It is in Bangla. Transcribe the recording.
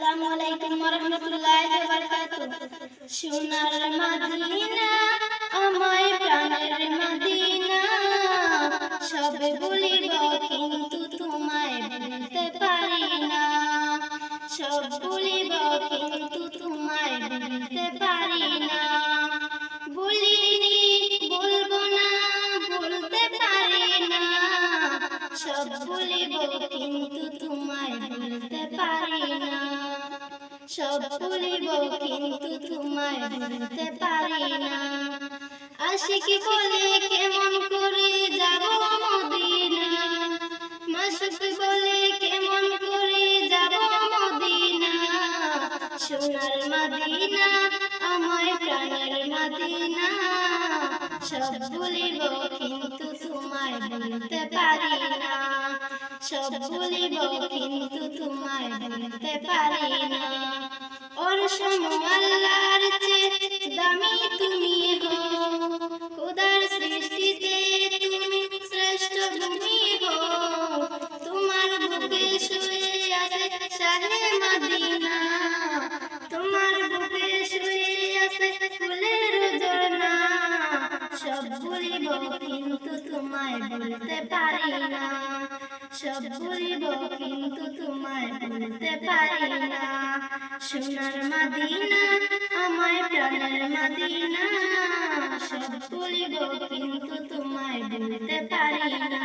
আসসালামু আলাইকুম ওয়া মদিনা, আমায় প্রাণের সব বলিব কিন্তু তোমায় পারি না। সব বলিব কিন্তু পারি না। বলিনি বলব না বলতে পারি না। সব বলিব কিন্তু তোমায় সব বলিব কিন্তু তোমায় বলতে পারি না। আশিকি বলে, কেমন করে যাব মদিনা? মাসুক বলে, কেমন করে যাব মদিনা? সোনার মদিনা, আমায় প্রাণের মদিনা। সব বলিব কিন্তু তোমায় বলতে পারি না। সব বলিব কিন্তু তোমায় বলতে পারি না। দামি তুমি হো। সৃষ্টিতে তুমি শ্রেষ্ঠ হো। তোমার বুকে শুয়ে আছে সব বলিব কিন্তু তোমায় বলতে পারি না। সব বলিব কিন্তু তোমায় বলতে পারি না। সোনার মাদিনা, আমায় প্রাণের মাদিনা। সব বলিব কিন্তু তোমায় বলতে পারি না।